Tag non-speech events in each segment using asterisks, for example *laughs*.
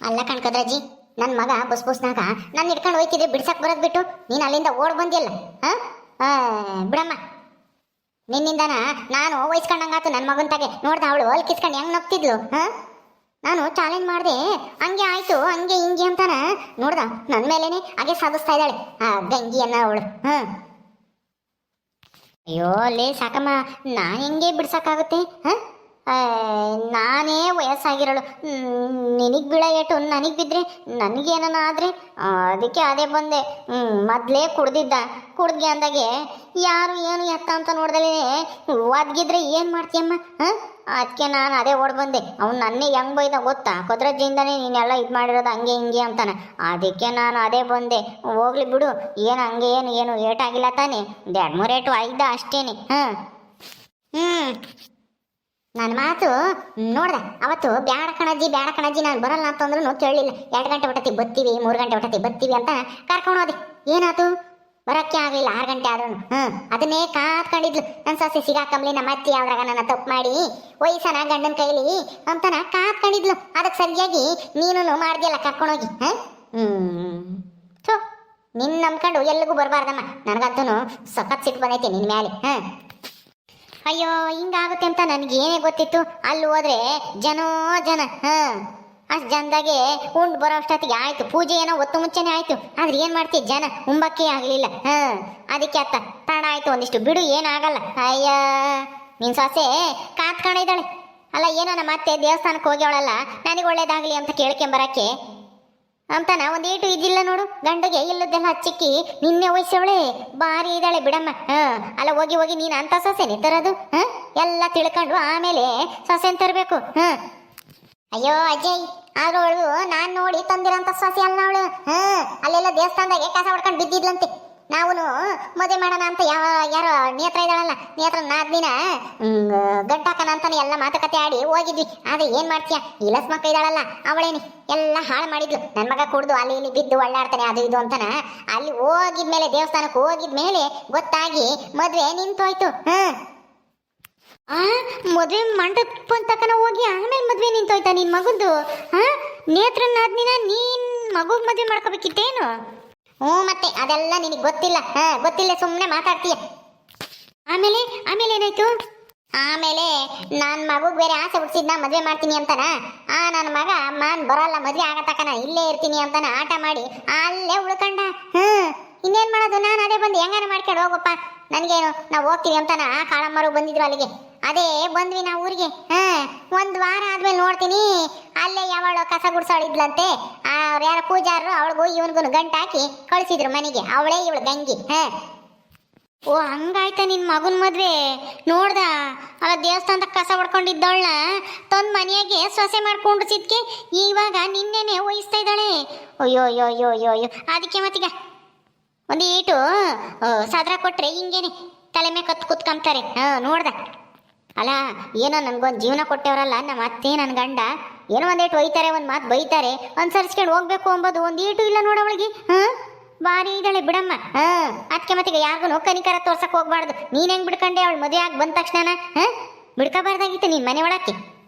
ಅಲ್ಲ ಕಣ್ಕದ್ರಜ್ಜಿ ನನ್ನ ಮಗ ಬಸ್ ಬಸ್ನಾಗ ನನ್ನ ಹಿಡ್ಕೊಂಡು ಹೋಯ್ತಿದ್ರೆ ಬಿಡ್ಸಕ್ ಬರೋದ್ ಬಿಟ್ಟು ನೀನು ಅಲ್ಲಿಂದ ಓಡ್ ಬಂದಿಲ್ಲ ಹಾಂ? ಬಿಡಮ್ಮ. ನಿನ್ನಿಂದನ ನಾನು ವಹಿಸ್ಕೊಂಡಂಗಾತು ನನ್ನ ಮಗನ ತಾಗೆ ನೋಡ್ದ ಅವಳು ಅಲ್ಲಿ ಕಿಸ್ಕೊಂಡು ಹೆಂಗ್ ನಗ್ತಿದ್ಲು, ಹಾಂ? ನಾನು ಚಾಲೆಂಜ್ ಮಾಡಿದೆ, ಹಂಗೆ ಆಯಿತು, ಹಂಗೆ ಹಿಂಗೆ ಅಂತಾನ. ನೋಡ್ದ ನನ್ನ ಮೇಲೇನೆ ಹಾಗೆ ಸಾಧಿಸ್ತಾ ಇದ್ದಾಳೆ, ಆ ಗಂಗಿ ಅನ್ನೋ ಅವಳು, ಹಾಂ? ಅಯ್ಯೋ, ಲೇ ಸಾಕಮ್ಮ, ನಾ ಹೆಂಗೆ ಬಿಡ್ಸಕ್ಕಾಗುತ್ತೆ, ಹಾಂ? ನಾನೇ ವಯಸ್ಸಾಗಿರೋಳು. ನಿನಗೆ ಬೀಳ ಏಟು, ನನಗೆ ಬಿದ್ದರೆ ನನಗೇನನ ಆದರೆ ಅದಕ್ಕೆ ಅದೇ ಬಂದೆ. ಮೊದಲೇ ಕುಡ್ದಿದ್ದ. ಕುಡ್ದ್ಗೆ ಅಂದಾಗೆ, ಯಾರು ಏನು ಎತ್ತ ಅಂತ ನೋಡ್ದಲೇ, ಒದ್ಗಿದ್ರೆ ಏನು ಮಾಡ್ತೀಯಮ್ಮ? ಹಾಂ? ಅದಕ್ಕೆ ನಾನು ಅದೇ ಓಡ್ ಬಂದೆ. ಅವ್ನು ನನ್ನೇ ಹೆಂಗ್ ಬೈದ ಗೊತ್ತಾ? ಕೊದ್ರಜ್ಜಿಂದನೇ ನೀನೆಲ್ಲ ಇದು ಮಾಡಿರೋದು ಹಂಗೆ ಹಿಂಗೆ ಅಂತಾನೆ. ಅದಕ್ಕೆ ನಾನು ಅದೇ ಬಂದೆ. ಹೋಗ್ಲಿ ಬಿಡು. ಏನು ಹಂಗೆ ಏನು ಏನು ಏಟಾಗಿಲ್ಲ ತಾನೇ. ಎರಡು ಮೂರು ಏಟು ಐದ ಅಷ್ಟೇನೆ. ಹಾಂ. ಹ್ಞೂ ನನ್ನ ಮಾತು ನೋಡ್ದೆ, ಅವತ್ತು ಬ್ಯಾಡ ಕಣಜ್ಜಿ ಬ್ಯಾಡ ಕಣಜ್ಜಿ, ನಾನು ಬರಲ್ಲ ಅಂತಂದ್ರೂ ಕೇಳಲಿಲ್ಲ. ಎರಡು ಗಂಟೆ ಹೊಟ್ಟತಿ ಬತ್ತೀವಿ, ಮೂರು ಗಂಟೆ ಹೊಟ್ಟತಿ ಬತ್ತೀವಿ ಅಂತ ಕರ್ಕೊಂಡು ಹೋದೆ. ಏನಾಯ್ತು ಬರೋಕ್ಕೆ ಆಗಲಿಲ್ಲ, ಆರು ಗಂಟೆ ಆದ್ರೂ ಹ್ಞೂ ಅದನ್ನೇ ಕಾತ್ಕೊಂಡಿದ್ಲು ನನ್ನ ಸೊಸೆ ಸಿಗಾಕಂಬ್ಲಿ ನಮ್ಮ ಅತ್ತಿ ಯಾವ್ದ್ರಾಗ ನನ್ನ ತಪ್ಪು ಮಾಡಿ, ವಯಸ್ಸನ ಗಂಡನ ಕೈಲಿ ಅಂತನ ಕಾತ್ಕೊಂಡಿದ್ಲು ಅದಕ್ಕೆ ಸರಿಯಾಗಿ ನೀನು ಮಾಡ್ದಿಲ್ಲ ಕರ್ಕೊಂಡೋಗಿ ಹಾಂ ಹ್ಞೂ ಥೋ ನಿನ್ನ ನಂಬ್ಕೊಂಡು ಎಲ್ಲಿಗೂ ಬರಬಾರ್ದಮ್ಮ. ನನಗಂತೂ ಸಖತ್ ಸಿಟ್ಟು ಬಂದೈತಿ ನಿನ್ನ ಮೇಲೆ ಹಾಂ ಅಯ್ಯೋ, ಹಿಂಗಾಗುತ್ತೆ ಅಂತ ನನಗೇನೇ ಗೊತ್ತಿತ್ತು. ಅಲ್ಲಿ ಹೋದ್ರೆ ಜನೋ, ಜನ, ಹಾ. ಅಷ್ಟು ಜನದಾಗೆ ಉಂಡು ಬರೋ ಅಷ್ಟೊತ್ತಿಗೆ ಆಯ್ತು. ಪೂಜೆ ಏನೋ ಒತ್ತು ಮುಂಚೆನೆ ಆಯ್ತು. ಆದ್ರೆ ಏನ್ ಮಾಡ್ತೀವಿ ಜನ ಉಂಬಕ್ಕೆ ಆಗಲಿಲ್ಲ, ಹಾ. ಅದಕ್ಕೆ ಅತ್ತ ತಾಣ ಆಯ್ತು ಒಂದಿಷ್ಟು. ಬಿಡು, ಏನಾಗಲ್ಲ. ಅಯ್ಯ, ನಿನ್ ಸೊಸೆ ಕಾತ್ಕೊಂಡಿದ್ದಾಳೆ. ಅಲ್ಲ, ಏನೋ ನಮ್ಮ ಅತ್ತೆ ದೇವಸ್ಥಾನಕ್ಕೆ ಹೋಗ್ಯವಳಲ್ಲ ನನಗೆ ಒಳ್ಳೇದಾಗ್ಲಿ ಅಂತ ಕೇಳ್ಕೊಂಬರಕ್ಕೆ ಅಂತಾನ? ಒಂದೇಟು ಇದಿಲ್ಲ ನೋಡು. ಗಂಡಗೆ ಇಲ್ಲದೆಲ್ಲ ಹಚ್ಚಿಕ್ಕಿ ನಿನ್ನೆ ವಯಸ್ಸವಳೆ ಬಾರಿ ಇದ್ದಾಳೆ ಬಿಡಮ್ಮ. ಅಲ್ಲ ಹೋಗಿ ಹೋಗಿ ನೀನು ಅಂತ ಸೊಸೆನೆ ತರೋದು ಹ, ಎಲ್ಲ ತಿಳ್ಕೊಂಡು ಆಮೇಲೆ ಸೊಸೆನ್ ತರಬೇಕು. ಹ. ಅಯ್ಯೋ ಅಜಯ್ ಆಗ ಅವಳು ನಾನು ನೋಡಿ ತಂದಿರೋಂಥ ಸೊಸೆ ಅಲ್ಲ ಅವಳು. ಹ, ಅಲ್ಲೆಲ್ಲ ದೇವಸ್ಥಾನದಾಗೆ ಕಸ ಹೊಡ್ಕೊಂಡು ಬಿದ್ದಿದ್ಲಂತೆ. ನಾವು ಮದುವೆ ಮಾಡೋಣ ಅಂತ ಯಾವ ಯಾರೋ ನೇತ್ರ ಇದ್ದಾಳಲ್ಲ, ನೇತ್ರ ನಾದ್ನಿನ ಗಂಟಾಕನ ಅಂತಾನೆ ಎಲ್ಲ ಮಾತುಕತೆ ಆಡಿ ಹೋಗಿದ್ವಿ. ಆದ್ರೆ ಏನ್ ಮಾಡ್ತೀಯ? ಇಲಸ್ ಮಕ್ಕ ಇದ್ದಾಳಲ್ಲ, ಅವಳೇನಿ. ಎಲ್ಲ ಹಾಳು ಮಾಡಿದ್ಲು. ನನ್ನ ಮಗ ಕುಡ್ದು ಅಲ್ಲಿ ಇಲ್ಲಿ ಬಿದ್ದು ಒಳ್ಳಾಡ್ತಾನೆ, ಅದು ಇದು ಅಂತಾನ. ಅಲ್ಲಿ ಹೋಗಿದ್ಮೇಲೆ, ದೇವಸ್ಥಾನಕ್ಕೆ ಹೋಗಿದ್ಮೇಲೆ ಗೊತ್ತಾಗಿ ಮದ್ವೆ ನಿಂತೋಯ್ತು. ಹಾಂ. ಆ, ಮದ್ವೆ ಮಂಟಪ ಅಂತಕನ ಹೋಗಿ ಆಮೇಲೆ ಮದ್ವೆ ನಿಂತೋಯ್ತಾ ನಿನ್ ಮಗಂದು ಹಾ? ನೇತ್ರನಾದ್ನಿನ ನೀನ್ ಮಗು ಮದ್ವೆ ಮಾಡ್ಕೋಬೇಕಿತ್ತೇನು? ಹ್ಞೂ ಮತ್ತೆ, ಅದೆಲ್ಲ ನಿನಗೆ ಗೊತ್ತಿಲ್ಲ. ಹಾ, ಗೊತ್ತಿಲ್ಲ ಸುಮ್ಮನೆ ಮಾತಾಡ್ತೀಯ. ಆಮೇಲೆ ಆಮೇಲೆ ಏನಾಯ್ತು? ಆಮೇಲೆ ನನ್ನ ಮಗುಗ್ ಬೇರೆ ಆಸೆ ಹುಡ್ಸಿದ್ನ ಮದುವೆ ಮಾಡ್ತೀನಿ ಅಂತಾನ? ಆ ನನ್ನ ಮಗ, ಮಾನ್ ಬರಲ್ಲ, ಮದ್ವೆ ಆಗತಕನ ಇಲ್ಲೇ ಇರ್ತೀನಿ ಅಂತಾನ ಆಟ ಮಾಡಿ ಅಲ್ಲೇ ಉಳ್ಕಂಡ. ಹ್ಮ್ ಇನ್ನೇನ್ ಮಾಡೋದು? ನಾನು ಅದೇ ಬಂದು ಹೆಂಗಾರ ಮಾಡ್ಕೊಂಡು ಹೋಗಪ್ಪ. ನನಗೇನು, ನಾವು ಹೋಗ್ತೀವಿ ಅಂತಾನ ಕಾಳಮ್ಮರು ಬಂದಿದ್ರು ಅಲ್ಲಿಗೆ. ಅದೇ ಬಂದ್ವಿ ನಾವು ಊರಿಗೆ. ಹಾ ಒಂದು ವಾರ ಆದ್ಮೇಲೆ ನೋಡ್ತೀನಿ. ಅಲ್ಲೇ ಯಾವಳು ಕಸ ಗುಡ್ಸಾಳಿದ್ಲಂತೆ ಅವ್ರು ಯಾರ ಪೂಜಾರರು ಅವಳಿಗೂ ಇವನ್ಗು ಗಂಟು ಹಾಕಿ ಕಳಿಸಿದ್ರು ಮನೆಗೆ. ಅವಳೇ ಇವಳು ಗಂಗಿ. ಹಾ. ಓ, ಹಂಗಾಯ್ತ ನಿನ್ ಮಗನ್ ಮದ್ವೆ. ನೋಡ್ದ ಅವ ದೇವಸ್ಥಾನದ ಕಸ ಹೊಡ್ಕೊಂಡಿದ್ದವಳ ತಂದ್ ಮನೆಯಾಗೆ ಸೊಸೆ ಮಾಡ್ಕೊಂಡು ಸಿದ್ಕೆ ಇವಾಗ ನಿನ್ನೆನೆ ವಹಿಸ್ತಾ ಇದ್ದಾಳೆ. ಅಯ್ಯೋ ಅಯ್ಯೋ ಅಯ್ಯೋ ಅಯ್ಯೋ ಅಯ್ಯೋ. ಅದಕ್ಕೆ ಮತ್ತೀಗ? ಒಂದು ಏಟು ಸದ್ರ ಕೊಟ್ರೆ ಹಿಂಗೇನೆ ತಲೆ ಮೇಲೆ ಕತ್ ಕುತ್ಕೊಂತಾರೆ ಹಾ, ನೋಡ್ದ. ಅಲ್ಲ, ಏನೋ ನನ್ಗೊಂದು ಜೀವನ ಕೊಟ್ಟವರಲ್ಲ ನಮ್ಮ ಅತ್ತೆ ನನ್ನ ಗಂಡ. ಏನೋ ಒಂದೇಟು ಒಯ್ತಾರೆ, ಒಂದು ಮಾತು ಬೈತಾರೆ, ಅನುಸರಿಸ್ಕೊಂಡು ಹೋಗ್ಬೇಕು ಅಂಬೋದು ಒಂದು ಏಟು ಇಲ್ಲ ನೋಡ ಅವಳಿಗೆ, ಹಾಂ? ಬಾರಿ ಇದ್ದಾಳೆ ಬಿಡಮ್ಮ, ಹಾಂ? ಅದಕ್ಕೆ ಮತ್ತೆ ಯಾರಿಗೂ ಕನಿಕರ ತೋರ್ಸಕ್ಕೆ ಹೋಗ್ಬಾರ್ದು. ನೀನು ಹೆಂಗ್ ಬಿಡ್ಕೊಂಡೆ? ಅವಳು ಮದುವೆ ಆಗಿ ಬಂದ ತಕ್ಷಣ ಹಾಂ? ಬಿಡ್ಕೋಬಾರ್ದಾಗಿತ್ತು ನೀನ್ ಮನೆ ಒಳಕ್ಕೆ.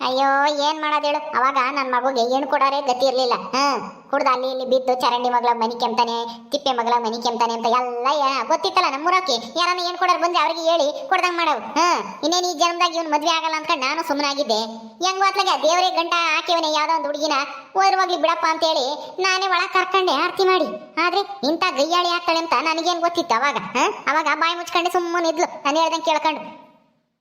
ಅಯ್ಯೋ, ಏನ್ ಮಾಡೋದೇಳು ಅವಾಗ ನನ್ನ ಮಗುಗೆ ಏನು ಕೊಡೋರೇ ಗತಿ ಇರಲಿಲ್ಲ. ಹಾ, ಕುಡ್ದು ಅಲ್ಲಿ ಇಲ್ಲಿ ಬಿದ್ದು ಚರಂಡಿ ಮಗಳ ಮನಿ ಕೆಮ್ತಾನೆ, ತಿಪ್ಪೆ ಮಗಳ ಮನಿ ಕೆಮ್ತಾನೆ ಅಂತ ಎಲ್ಲ ಗೊತ್ತಿತ್ತಲ್ಲ ನಮ್ಮೂರಕ್ಕೆ ಯಾರನ್ನ ಏನ್ ಕೊಡೋರು ಬಂದು ಅವ್ರಿಗೆ ಹೇಳಿ ಕೊಡ್ದಂಗ್ ಮಾಡವು ಹಾ, ಇನ್ನೇನು ಈ ಜನ್ಮದಾಗ ಇವ್ನು ಮದ್ವೆ ಆಗಲ್ಲ ಅಂದ್ಕೊಂಡು ನಾನು ಸುಮ್ಮನಾಗಿದ್ದೆ ಹೆಂಗ್ ಹೊತ್ಲಾಗ ದೇವರೇ ಗಂಟ ಹಾಕಿವನೆ ಯಾವ್ದೋ ಒಂದು ಹುಡುಗಿನ? ಹೋಗ್ಲಿ ಬಿಡಪ್ಪ ಅಂತೇಳಿ ನಾನೇ ಒಳಗ್ ಕರ್ಕೊಂಡೆ ಆರ್ತಿ ಮಾಡಿ. ಆದ್ರೆ ಇಂಥ ಗೈಯಾಳಿ ಆಗ್ತಾಳೆ ಅಂತ ನನಗೇನ್ ಗೊತ್ತಿತ್ತು ಅವಾಗ? ಹಾ, ಅವಾಗ ಬಾಯಿ ಮುಚ್ಕೊಂಡು ಸುಮ್ಮನೆ ಇದ್ಲು. ನಾನು ಹೇಳ್ದಂಗೆ ಕೇಳ್ಕೊಂಡು.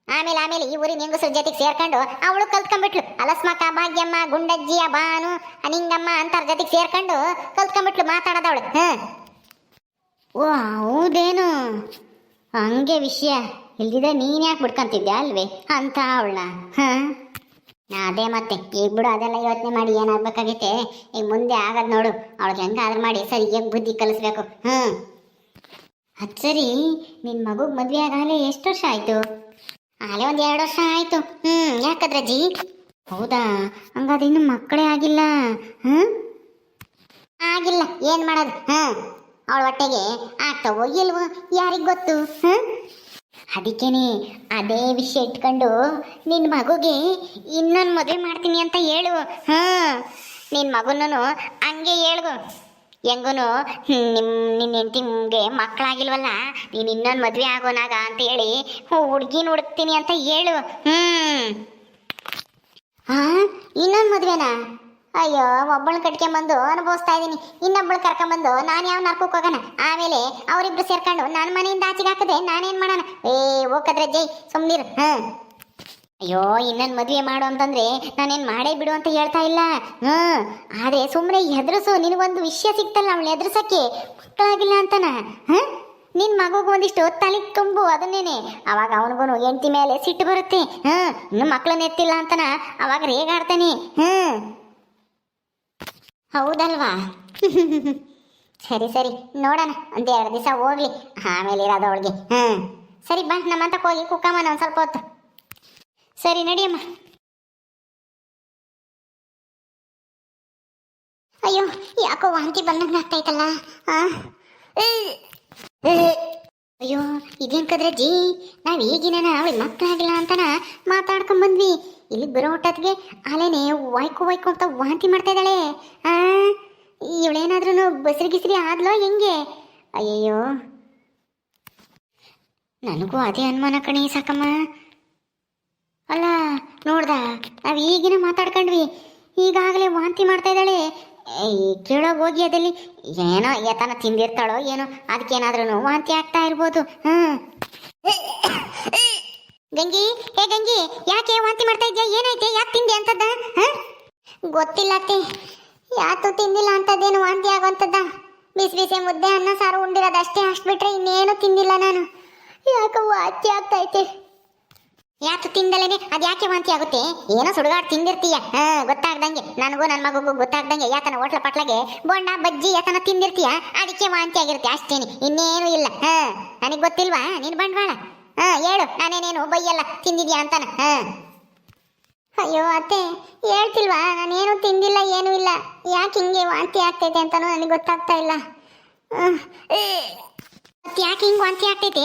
ಆಮೇಲೆ ಆಮೇಲೆ ಈ ಊರಿನ ಹೆಂಗಸರ ಜೊತೆಗೆ ಸೇರ್ಕೊಂಡು ಅವಳು ಕಲ್ತ್ಕೊಂಡ್ಬಿಟ್ಲು ಅಲಸ್ಮಕ ಭಾಗ್ಯಮ್ಮ ಗುಂಡಜ್ಜಿಯ ಬಾನು ಅನಿಂಗಮ್ಮ ಅಂತಾರ ಜೊತೆಗೆ ಸೇರ್ಕೊಂಡು ಕಲ್ತ್ಕೊಂಡ್ಬಿಟ್ಲು ಮಾತಾಡೋದವಳು. ಹ. ಓ, ಹೌದೇನು? ಹಂಗೆ ವಿಷಯ. ಇಲ್ದಿದ್ರೆ ನೀನು ಯಾಕೆ ಬಿಡ್ಕೊಂತಿದ್ದೆ ಅಲ್ವೇ? ಅಂತ ಅವಳನ್ನ ಹ. ಅದೇ ಮತ್ತೆ. ಈಗ ಬಿಡು, ಅದೆಲ್ಲ ಯೋಚನೆ ಮಾಡಿ ಏನಾಗ್ಬೇಕಾಗೈತೆ? ಈಗ ಮುಂದೆ ಆಗದ್ ನೋಡು. ಅವಳಿಗೆ ಹೆಂಗಾದ್ರೂ ಮಾಡಿ ಸರಿಯಾಗಿ ಬುದ್ಧಿ ಕಲಿಸ್ಬೇಕು. ಹ್ಮ್ ಅದ್ ಸರಿ ನಿನ್ ಮಗುಗ್ ಮದುವೆ ಆಗಲೇ ಎಷ್ಟು ವರ್ಷ ಆಯ್ತು? ಆಲೆ ಒಂದು ಎರಡು ವರ್ಷ ಆಯ್ತು. ಹ್ಮ್ ಯಾಕದ್ರಜ್ಜಿ ಹೌದಾ? ಹಂಗಾದ್ರೆ ಇನ್ನು ಮಕ್ಕಳೇ ಆಗಿಲ್ಲ. ಹ್ಞೂ ಆಗಿಲ್ಲ. ಏನು ಮಾಡೋದು? ಹ್ಮ್? ಅವಳ ಹೊಟ್ಟೆಗೆ ಆಗ್ತಾವೋ ಇಲ್ವೋ ಯಾರಿಗೆ ಗೊತ್ತು? ಹ್ಮ್? ಅದಕ್ಕೇನೆ ಅದೇ ವಿಷಯ ಇಟ್ಕೊಂಡು ನಿನ್ನ ಮಗುಗೆ ಇನ್ನೊಂದು ಮದುವೆ ಮಾಡ್ತೀನಿ ಅಂತ ಹೇಳು. ಹ್ಞೂ ನಿನ್ನ ಮಗುನೂ ಹಂಗೆ ಹೇಳ್ಗು. ಹೆಂಗೂನು ನಿಮ್ಮ ನಿನ್ನ ಹೆಂಡತಿಗೆ ಮಕ್ಕಳಾಗಿಲ್ವಲ್ಲ, ನೀನು ಇನ್ನೊಂದು ಮದುವೆ ಆಗೋನಾಗ ಅಂತ ಹೇಳಿ ಹುಡ್ಗಿನ ಹುಡುಕ್ತೀನಿ ಅಂತ ಹೇಳು ಹ್ಞೂ ಹಾಂ ಇನ್ನೊಂದು ಮದುವೆನಾ? ಅಯ್ಯೋ, ಒಬ್ಬಳನ್ನ ಕಟ್ಕೊಂಬಂದು ಅನುಭವಿಸ್ತಾ ಇದ್ದೀನಿ ಇನ್ನೊಬ್ಬಳು ಕರ್ಕೊಂಬಂದು ನಾನು ಯಾವ ನರ್ಕಕ್ಕೆ ಹೋಗೋಣ? ಆಮೇಲೆ ಅವರಿಬ್ರು ಸೇರ್ಕೊಂಡು ನನ್ನ ಮನೆಯಿಂದ ಆಚೆಗೆ ಹಾಕಿದೆ ನಾನೇನು ಮಾಡೋಣ? ಏ ಹೋಗದ್ರೆ ಜೈ ಸುಮ್ಮನಿರು ಹಾಂ ಅಯ್ಯೋ ಇನ್ನೊಂದು ಮದುವೆ ಮಾಡು ಅಂತಂದ್ರೆ ನಾನೇನು ಮಾಡೇ ಬಿಡು ಅಂತ ಹೇಳ್ತಾ ಇಲ್ಲ. ಹ್ಞೂ ಆದ್ರೆ ಸುಮ್ಮನೆ ಹೆದ್ರಸು, ನಿನಗೊಂದು ವಿಷಯ ಸಿಗ್ತಲ್ಲ ಅವಳು ಹೆದ್ರಸಕ್ಕೆ. ಮಕ್ಕಳಾಗಿಲ್ಲ ಅಂತನ ಹಾಂ ನಿನ್ನ ಮಗುಗೆ ಒಂದಿಷ್ಟು ತಲೆ ತುಂಬು ಅದನ್ನೇನೆ. ಅವಾಗ ಅವನಿಗೂ ಹೆಂಡತಿ ಮೇಲೆ ಸಿಟ್ಟು ಬರುತ್ತೆ ಹ್ಞೂ ಇನ್ನು ಮಕ್ಳನ್ನ ಎತ್ತಿಲ್ಲ ಅಂತನ, ಅವಾಗ ರೇಗಾಡ್ತಾನೆ ಹ್ಞೂ ಹೌದಲ್ವಾ? *laughs* ಸರಿ ಸರಿ. ನೋಡೋಣ ಎರಡು ದಿವಸ ಹೋಗ್ಲಿ. ಆಮೇಲೆ ಇರೋದು ಅವಳಿಗೆ ಹ್ಞೂ ಸರಿ, ಬಾ ನಮ್ಮಂತ ಹೋಗಿ ಕುಕ್ಕಮ್ಮನ ಒಂದು ಸ್ವಲ್ಪ ಹೊತ್ತು. ಸರಿ, ನಡಿಯಮ್ಮ. ಅಯ್ಯೋ, ಯಾಕೋ ವಾಂತಿ ಬಂದಂಗೆ ಆಗ್ತೈತಲ್ಲ ಅಯ್ಯೋ, ಇದೇನ್ ಜೀ ನಾವ್ ಈಗಿನ ಅವಳಿ ಮಕ್ಕಳಾಗಿಲ್ಲ ಅಂತನ ಮಾತಾಡ್ಕೊಂಡ್ ಬಂದ್ವಿ. ಇಲ್ಲಿ ಬರೋ ಹೊಟ್ಟತ್ಗೆ ಅಲೇನೆ ವಾಯ್ಕು ವಾಯ್ಕು ಅಂತ ವಾಂತಿ ಮಾಡ್ತಾ ಇದ್ದಾಳೆ. ಆ? ಇವಳೇನಾದ್ರೂ ಬಸ್ರಿ ಗಿಸ್ರಿ ಆದ್ಲೋ ಹೆಂಗೆ? ಅಯ್ಯಯ್ಯೋ. ನನಗೂ ಅದೇ ಅನುಮಾನ ಕಣಿ, ಸಾಕಮ್ಮ. ಅಲ್ಲ, ನೋಡ್ದ, ನಾವು ಈಗಿನ ಮಾತಾಡ್ಕೊಂಡ್ವಿ. ಈಗಾಗಲೇ ವಾಂತಿ ಮಾಡ್ತಾ ಇದ್ದಾಳೆ. ಕೇಳೋ ಹೋಗಿ ಅದಲ್ಲಿ ಏನೋ ಯತನ ತಿಂದಿರ್ತಾಳೋ ಏನೋ ಅದಕ್ಕೇನಾದ್ರೂ ವಾಂತಿ ಆಗ್ತಾ ಇರ್ಬೋದು. ಹ್ಮ್. ಗಂಗಿ ಏ ಗಂಗಿ, ಯಾಕೆ ವಾಂತಿ ಮಾಡ್ತಾ ಇದ್ಯಾ? ಏನೈತೆ ಯಾಕೆ ತಿಂದೆ ಅಂತದ್ದ? ಗೊತ್ತಿಲ್ಲ ಅತ್ತೆ. ಯಾತು ತಿಂದಿಲ್ಲ ಅಂತದ್ದೇನು ವಾಂತಿ ಆಗುವಂಥದ್ದ ಬಿಸಿ ಬಿಸಿ ಮುದ್ದೆ, ಅನ್ನ, ಸಾರು ಉಂಡಿರೋದಷ್ಟೇ ಅಷ್ಟು. ಬಿಟ್ರೆ ಇನ್ನೇನು ತಿಂದಿಲ್ಲ ನಾನು. ಯಾಕೆ ವಾಂತಿ ಆಗ್ತೈತೆ ಯಾಕೆ ತಿಂದಲೇನೆ? ಅದು ಯಾಕೆ ವಾಂತಿ ಆಗುತ್ತೆ? ಏನೋ ಸುಡುಗಾಡ್ ತಿಂದಿರ್ತೀಯ. ಗೊತ್ತಾಗ್ದಂಗೆ. ನನಗೂ ನನ್ನ ಮಗುಗೂ ಗೊತ್ತಾಗ್ದಂಗೆ ಯಾತನ ಹೋಟ್ಲ ಪಟ್ಲಗೆ ಬೋಂಡ, ಬಜ್ಜಿ ಯಾತನ ತಿಂದಿರ್ತೀಯ? ಅದಕ್ಕೆ ವಾಂತಿ ಆಗಿರುತ್ತೆ ಅಷ್ಟೇನೆ. ಇನ್ನೇನು ಇಲ್ಲ. ಹಾ, ನನಗೆ ಗೊತ್ತಿಲ್ವಾ? ನೀನು ಬಂಡವಾಳ. ಹಾ, ಹೇಳು. ನಾನೇನೇನು ಬೈಯಲ್ಲ, ತಿಂದಿದ್ಯಾ ಅಂತಾನ? ಹಾ. ಅಯ್ಯೋ, ಅತ್ತೆ, ಹೇಳ್ತಿಲ್ವಾ? ನಾನೇನು ತಿಂದಿಲ್ಲ, ಏನೂ ಇಲ್ಲ. ಯಾಕೆ ಹಿಂಗೆ ವಾಂತಿ ಆಗ್ತೈತೆ ಅಂತಾನೂ ನನಗೆ ಗೊತ್ತಾಗ್ತಾ ಇಲ್ಲ. ಮತ್ ಯಾಕೆ ಹಿಂಗ್ ವಾಂತಿ ಆಗ್ತೈತಿ?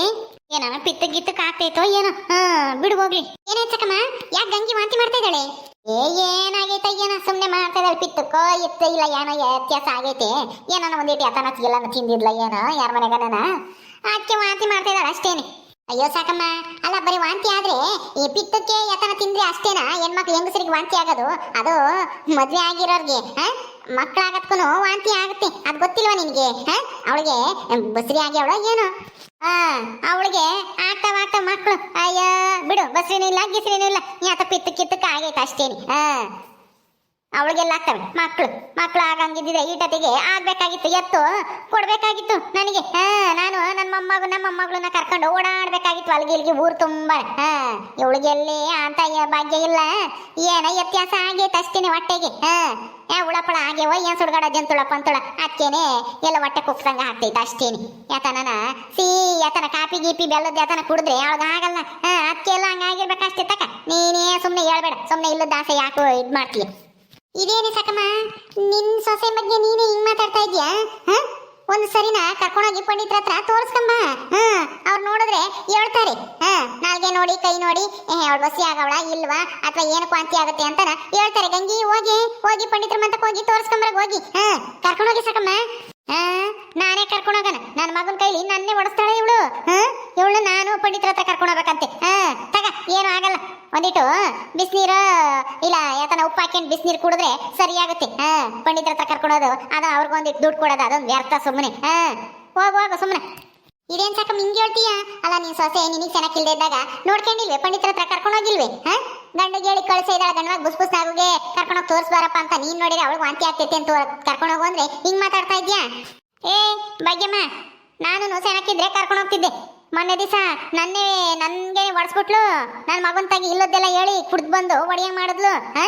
ಏನಾನ ಪಿತ್ತ ಗಿತ್ತಕ್ ಆಗ್ತೈತೋ ಏನೋ. ಹಾ, ಬಿಡು ಹೋಗ್ಲಿ. ಏನಾಯ್ತಕ್ಕಮ್ಮ ಯಾಕೆ ಗಂಗಿ ವಾಂತಿ ಮಾಡ್ತಾ ಏ, ಏನಾಗೈತ, ಏನ ಸುಮ್ಮನೆ ಮಾಡ್ತಾ ಇದ್ದಾಳೆ ಪಿತ್ತಕ್ಕೋ ಎತ್ತ ಇಲ್ಲ, ಏನೋ ವ್ಯತ್ಯಾಸ ಆಗೈತೆ. ಏನೋ ಒಂದಿಟ್ಟು ಯತನ ಎಲ್ಲ ತಿಂದಿದ್ಲ ಏನೋ, ಯಾರ ಮನೆಗನ ಅದಕ್ಕೆ ವಾಂತಿ ಮಾಡ್ತಾ ಇದ್ದಾಳೆ ಅಷ್ಟೇನೆ. ಅಯ್ಯೋ ಸಾಕಮ್ಮ, ಅಲ್ಲ ಬರೀ ವಾಂತಿ ಆದ್ರೆ ಈ ಪಿತ್ತಕ್ಕೆ ಯತನ ತಿಂದ್ರೆ ಅಷ್ಟೇನಾ? ಹೆಣ್ಮಕ್ಳು ಹೆಂಗಸರಿಗೆ ವಾಂತಿ ಆಗೋದು? ಅದು ಮದ್ವೆ ಆಗಿರೋರ್ಗೆ, ಹಾ? ಮಕ್ಕಳಾಗತ್ಕೂ ವಾಂತಿ ಆಗುತ್ತೆ. ಅದು ಗೊತ್ತಿಲ್ವಾ ನಿನಗೆ? ಅವಳಿಗೆ ಬಸ್ರಿ ಆಗಿ ಅವಳ ಏನು? ಹಾ ಅವಳಿಗೆ ಆಗ್ತಾವ ಆಗ್ತಾವ ಮಕ್ಕಳು ಅಯ್ಯ, ಬಿಡು, ಬಸ್ರಿನೂ ಇಲ್ಲ, ಗಿಸ್ರಿನೂ ಇಲ್ಲ. ಯಾತ ಪಿತ್ತ ಕಿತ್ತಕ್ಕೆ ಆಗೈತೆ ಅಷ್ಟೇನಿ. ಹಾ ಅವಳಿಗೆಲ್ಲ ಆಗ್ತವೆ. ಮಕ್ಕಳು ಮಕ್ಕಳು ಆಗಂಗಿದ್ದಿದ್ರೆ ಈಟತಿಗೆ ಆಗ್ಬೇಕಾಗಿತ್ತು, ಎತ್ತು ಕೊಡ್ಬೇಕಾಗಿತ್ತು ನನಗೆ. ಹಾ, ನಾನು ನನ್ನ ಮೊಮ್ಮಗು, ನಮ್ಮ ಮೊಮ್ಮಗಳನ್ನ ಕರ್ಕೊಂಡು ಓಡಾಡ್ಬೇಕಾಗಿತ್ತು ಅಲ್ಲಿಗೆ ಇಲ್ಲಿಗೆ ಊರು ತುಂಬ. ಹಾ, ಇವಳಿಗೆಲ್ಲಿ ಅಂತ ಭಾಗ್ಯ ಇಲ್ಲ. ಏನ ವ್ಯತ್ಯಾಸ ಆಗೈತೆ ಅಷ್ಟೇನೆ ಹೊಟ್ಟೆಗೆ. ಹಾ ಯಾ ಉಳಪಳ ಆಗ್ಯವ, ಏನ್ ಸುಡ್ಗಾಡ ಜಂತುಳ ಪಂತುಳ. ಅದಕ್ಕೇನೆ ಎಲ್ಲ ಹೊಟ್ಟೆ ಕುಕ್ಸಂಗ ಆಗ್ತೈತೆ ಅಷ್ಟೇನೆ. ಯಾತನ ಸಿ ಯಾತನ ಕಾಪಿ ಗೀಪಿ ಬೆಲ್ಲದ ಯಾತನ ಕುಡಿದ್ರೆ ಅವಳಗ ಆಗಲ್ಲ. ಹಾ ಅದಕ್ಕೆ ಎಲ್ಲ ಹಂಗಾಗಿರ್ಬೇಕಷ್ಟೇ ತಕ. ನೀನೇ ಸುಮ್ಮನೆ ಹೇಳ್ಬೇಡ. ಸುಮ್ಮನೆ ಇಲ್ಲದ ಆಸೆ ಯಾಕೋ ಇದು ಮಾಡ್ತೀಯ ಇದೇನೆ ಸಕಮ್ಮ? ನಿನ್ ಸೊಸೆ ಬಗ್ಗೆ ನೀನೇ ಹಿಂಗ್ ಮಾತಾಡ್ತಾ ಇದ್ಯಾ? ಒಂದ್ ಸರಿನ ಕರ್ಕೊಂಡೋಗಿ ಪಂಡಿತ್ರ ಹತ್ರ ತೋರ್ಸ್ಕಂಬ. ಹ, ಅವ್ರು ನೋಡಿದ್ರೆ ಹೇಳ್ತಾರೆ. ಹ, ನಾಲ್ಗೆ ನೋಡಿ, ಕೈ ನೋಡಿ. ಅವಳು ಬಸಿ ಆಗವಳ, ಇಲ್ವಾ? ಅಥವಾ ಏನು ಕ್ವಾಂತಿ ಆಗುತ್ತೆ ಅಂತ ಹೇಳ್ತಾರೆ. ಗಂಗಿ, ಹೋಗಿ ಹೋಗಿ ಪಂಡಿತ್ರ ಮಂತಕ್ಕೆ ಹೋಗಿ ತೋರ್ಸ್ಕೊಂಬರಗ್ ಹೋಗಿ. ಹ, ಕರ್ಕೊಂಡೋಗಿ ಸಕಮ್ಮ. ಹ, ನಾನೇ ಕರ್ಕೊಂಡೋಗನ? ನನ್ನ ಮಗನ ಕೈಲಿ ನನ್ನೇ ಓಡಿಸ್ತಾಳೆ ಇವಳು ನಾನು ಪಂಡಿತರ ಹತ್ರ ಕರ್ಕೊಂಡೋಗ್ಬೇಕಂತೆ ಹಾ, ತಗ, ಏನು ಆಗಲ್ಲ. ಒಂದಿಟ್ಟು ಬಿಸಿನೀರು, ಇಲ್ಲ ಯಾತನ ಉಪ್ಪು ಹಾಕೊಂಡು ಬಿಸಿನೀರು ಕುಡಿದ್ರೆ ಸರಿಯಾಗುತ್ತೆ. ಹಾ, ಪಂಡಿತರ ಹತ್ರ ಕರ್ಕೊಳೋದು ಅದು ಅವ್ರಿಗೊಂದಿಟ್ಟು ದುಡ್ಡು ಕೊಡೋದು, ಅದೊಂದು ವ್ಯರ್ಥ ಸುಮ್ಮನೆ ಹಾ, ಹೋಗು ಹೋಗು ಸುಮ್ಮನೆ ಇದೇನ್ ಸಾಕ ಹಿಂಗೆ ಹೇಳ್ತೀಯ? ಅಲ್ಲ, ನೀನ್ ಸೊಸೆ, ನಿನಗೆ ಚೆನ್ನಾಗಿಲ್ದೇ ಇದ್ದಾಗ ನೋಡ್ಕೊಂಡಿಲ್ವೇ? ಪಂಡಿತರ ಹತ್ರ ಕರ್ಕೊಂಡೋಗಿಲ್ವೇ ಹಾ? ಗಂಡಿಗೆ ಹೇಳಿ ಕಳಿಸ ಇದ್ದಾಳೆ, ಗಂಡವಾಗಿ ಬುಸ್ ಬುಸ್ ಆಗುಗೆ ಕರ್ಕೊಂಡೋಗಿ ತೋರಿಸ್ಬಾರಪ್ಪ ಅಂತ ನೀನ್ ನೋಡಿದ್ರೆ ಅವಳಿಗೆ ವಾಂತಿ ಆಗ್ತೈತೆ ಅಂತ ಕರ್ಕೊಂಡೋಗು ಅಂದ್ರೆ ಹಿಂಗ್ ಮಾತಾಡ್ತಾ ಇದ್ಯಾ? ಏ, ಭಾಗ್ಯಮ್ಮ, ನಾನು ಸೆಣಕ್ಕಿದ್ರೆ ಕರ್ಕೊಂಡು ಹೋಗ್ತಿದ್ದೆ. ಮೊನ್ನೆ ದಿವಸ ನನ್ನೇ ನನ್ಗೆ ಒಡ್ಸ್ಬಿಟ್ಲು. ನನ್ನ ಮಗನ ತಾಗಿ ಇಲ್ಲದ್ದೆಲ್ಲ ಹೇಳಿ ಕುಡ್ದು ಬಂದು ಒಡೆಯಂಗ್ ಮಾಡಿದ್ಲು, ಹಾ?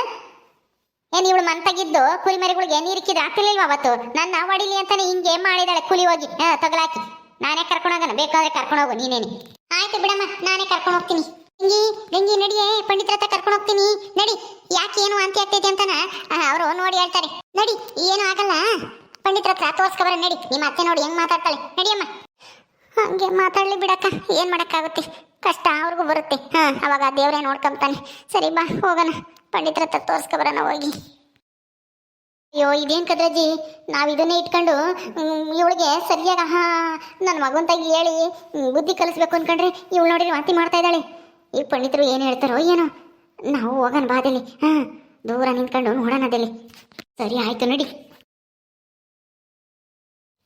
ಏನ್ ಇವಳು ಮಂತಾಗಿದ್ದು ಕುರಿ ಮರಿಗಳಿಗೆ ನೀರಿಕ್ಕಿದ್ರೆ ಆಗ್ತಿರ್ಲಿಲ್ವ ಅವತ್ತು? ನನ್ನ ಹೊಡಿಲಿ ಅಂತಾನೆ ಹಿಂಗೆ ಮಾಡಿದಾಳೆ ಕುಲಿ ಹೋಗಿ, ಹಾಂ, ತಗಲಾಕಿ. ನಾನೇ ಕರ್ಕೊಂಡು ಹೋಗೋಣ, ಬೇಕಾದ್ರೆ ಕರ್ಕೊಂಡು ಹೋಗು, ನೀನೇನೆ. ಆಯ್ತು ಬಿಡಮ್ಮ, ನಾನೇ ಕರ್ಕೊಂಡು ಹೋಗ್ತೀನಿ. ಗಂಗಿ ಗಂಗಿ ನಡಿಯೇ, ಪಂಡಿತರ ಹತ್ರ ಕರ್ಕೊಂಡು ಹೋಗ್ತೀನಿ. ನಡಿ, ಯಾಕೆ ಏನು ವಾಂತಿ ಆಗ್ತೈತೆ ಅಂತಾನ? ಅವರು ನೋಡಿ ಹೇಳ್ತಾರೆ. ನಡಿ, ಏನು ಆಗಲ್ಲ. ಪಂಡಿತರ ಹತ್ರ ತೋರ್ಸ್ಕೊಬರ ನಡಿ. ನಿಮ್ಮ ಅತ್ತೆ ನೋಡಿ ಹೆಂಗ್ ಮಾತಾಡ್ತಾಳೆ. ನಡಿಯಮ್ಮ. ಹಂಗೆ ಮಾತಾಡ್ಲಿ ಬಿಡಕ್ಕ. ಏನು ಮಾಡೋಕ್ಕಾಗುತ್ತೆ? ಕಷ್ಟ ಅವ್ರಿಗೂ ಬರುತ್ತೆ. ಹಾಂ, ಅವಾಗ ದೇವರೇ ನೋಡ್ಕೊಂತಾನೆ ಸರಿ, ಬಾ, ಹೋಗೋಣ. ಪಂಡಿತರ ಹತ್ರ ತೋರ್ಸ್ಕೊಬರೋಣ ಹೋಗಿ. ಅಯ್ಯೋ, ಇದೇನು ಕದ್ರಜ್ಜಿ? ನಾವು ಇದನ್ನೇ ಇಟ್ಕೊಂಡು ಇವಳಿಗೆ ಸರಿಯಾಗಿ, ಹಾ ನನ್ನ ಮಗಂತಾಗಿ ಹೇಳಿ ಬುದ್ಧಿ ಕಲಿಸ್ಬೇಕು ಅನ್ಕೊಂಡ್ರೆ ಇವಳು ನೋಡಿ ವಾಂತಿ ಮಾಡ್ತಾ ಇದ್ದಾಳೆ. ಈ ಪಂಡಿತರು ಏನು ಹೇಳ್ತಾರೋ ಏನೋ. ನಾವು ಹೋಗೋಣ ಬಾದಲ್ಲಿ ಹಾಂ, ದೂರ ನಿಂತ್ಕೊಂಡು ನೋಡೋಣ, ಅದಲ್ಲಿ. ಸರಿ, ಆಯ್ತು, ನೋಡಿ.